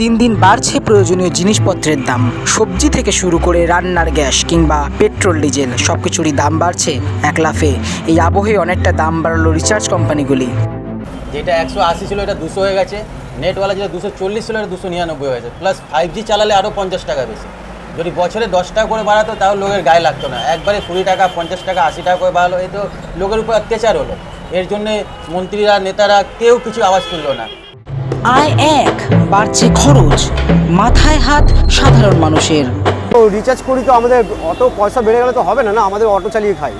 দিন দিন বাড়ছে প্রয়োজনীয় জিনিসপত্রের দাম। সবজি থেকে শুরু করে রান্নার গ্যাস কিংবা পেট্রোল, ডিজেল সব কিছুরই দাম বাড়ছে এক লাফে। এই আবহে অনেকটা দাম বাড়ালো রিচার্জ কোম্পানিগুলি। যেটা একশো আশি ছিল, এটা দুশো হয়ে গেছে। নেটওয়ালা যেটা দুশো চল্লিশ ছিল, এটা দুশো নিরানব্বই হয়ে গেছে। প্লাস ফাইভ জি চালালে আরও পঞ্চাশ টাকা বেশি। যদি বছরে দশ টাকা করে বাড়াতো, তাও লোকের গায়ে লাগতো না। একবারে কুড়ি টাকা, পঞ্চাশ টাকা, আশি টাকা করে বাড়ালো। এই তো লোকের উপর অত্যাচার হলো। এর জন্যে মন্ত্রীরা, নেতারা কেউ কিছু আওয়াজ তুললো না। আয় এক বাড়ছে খরচ। মাথায় হাত সাধারণ মানুষের। তো রিচার্জ করি তো আমাদের অত পয়সা বেড়ে গেলে তো হবে না না? আমাদের অটো চালিয়ে খাই।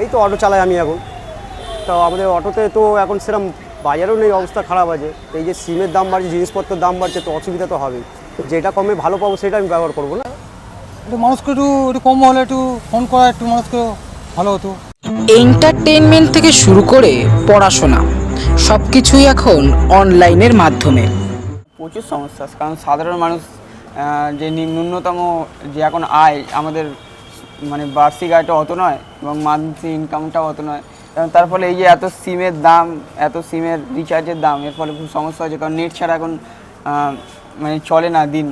এই তো অটো চালাই আমি এখন। তো আমাদের অটোতে তো এখন সেরকম বাজারও নেই অবস্থা খারাপ আছে। এই যে সিমের দাম বাড়ছে জিনিসপত্রের দাম বাড়ছে তো অসুবিধা তো হবে যেটা কমে ভালো পাবো সেটা আমি ব্যবহার করব না? একটু মানুষকে একটু একটু কম হলে একটু ফোন করা একটু মানুষকে ভালো হতো। এন্টারটেনমেন্ট থেকে শুরু করে পড়াশোনা। সব কিছুই এখন অনলাইনের মাধ্যমে। প্রচুর সমস্যা কারণ সাধারণ মানুষ যে ন্যূনতম যে এখন আয়, আমাদের মানে বার্ষিক আয়টা অত নয় এবং মান্থলি ইনকামটাও অত নয়। এবং তার ফলে এই যে এত সিমের দাম, এত সিমের রিচার্জের দাম, এর ফলে খুব সমস্যা হচ্ছে, কারণ নেট ছাড়া এখন মানে চলে না দিন।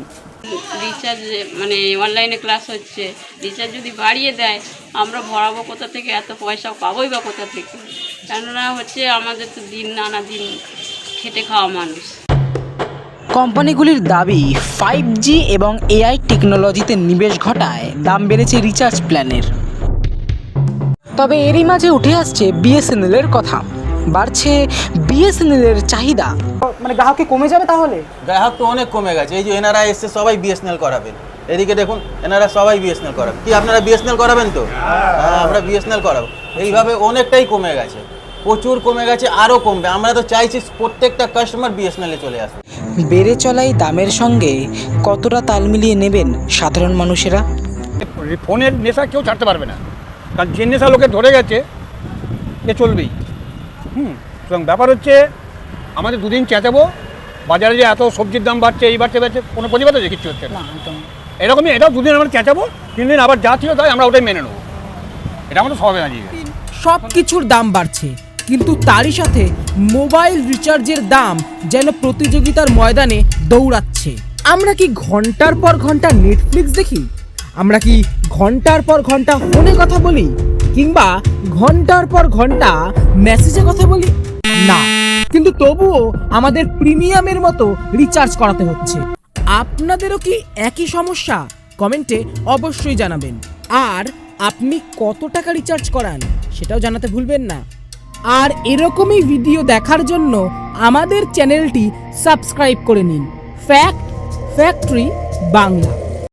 রিচার্জ মানে অনলাইনে ক্লাস হচ্ছে রিচার্জ যদি বাড়িয়ে দেয়, আমরা ভরাবো কোথা থেকে, এত পয়সা পাবোই বা কোথা থেকে? কেননা হচ্ছে আমাদের তো দিন, নানা দিন খেটে খাওয়া মানুষ। কোম্পানিগুলির দাবি ফাইভ জি এবং এআই টেকনোলজিতে নিবেশ ঘটায়, দাম বেড়েছে রিচার্জ প্ল্যানের তবে এরই মাঝে উঠে আসছে বিএসএনএল এর কথা। বাড়ছে বিএসএনএল এর চাহিদা। মানে গ্রাহক কি কমে যাবে তাহলে? গ্রাহক তো অনেক কমে গেছে। এই যে এনারা এসছে সবাই বিএসএনএল করাবেন এদিকে দেখুন এনারা সবাই বিএসএনএল করাবেন কি আপনারা বিএসএনএল করাবেন তো? হ্যাঁ আমরা বিএসএনএল করাবো। এইভাবে অনেকটাই কমে গেছে। প্রচুর কমে গেছে আরও কমবে। আমরা তো চাইছি প্রত্যেকটা কাস্টমার বিএসএনএলে চলে আসবে বেড়ে চলাই দামের সঙ্গে কতটা তাল মিলিয়ে নেবেন সাধারণ মানুষেরা? ফোনের নেশা কেউ ছাড়তে পারবে না। কারণ যে নেশা লোকে ধরে গেছে এ চলবেই। হুম সুতরাং ব্যাপার হচ্ছে আমাদের দুদিন চেঁচাবো বাজারে যে এত সবজির দাম বাড়ছে এই বাড়ছে বাড়ছে কোনো প্রতিবাদ আছে কিচ্ছু হচ্ছে না। এরকমই এটাও দুদিন আমরা চেঁচাবো তিন দিন আবার যা ছিল তাই আমরা ওটাই মেনে নেব। এটা আমাদের স্বভাবে দাঁড়িয়ে সব কিছুর দাম বাড়ছে কিন্তু তারই সাথে মোবাইল রিচার্জের দাম যেন প্রতিযোগিতার ময়দানে দৌড়াচ্ছে। আমরা কি ঘণ্টার পর ঘণ্টা নেটফ্লিক্স দেখি? আমরা কি ঘণ্টার পর ঘণ্টা ফোনে কথা বলি? কিংবা ঘণ্টার পর ঘণ্টা মেসেজে কথা বলি? না। কিন্তু তবুও আমাদের প্রিমিয়ামের মতো রিচার্জ করাতে হচ্ছে। আপনাদেরও কি একই সমস্যা? কমেন্টে অবশ্যই জানাবেন। আর আপনি কত টাকা রিচার্জ করান, সেটাও জানাতে ভুলবেন না। আর এরকমই ভিডিও দেখার জন্য আমাদের চ্যানেলটি সাবস্ক্রাইব করে নিন। Fact factory Bangla.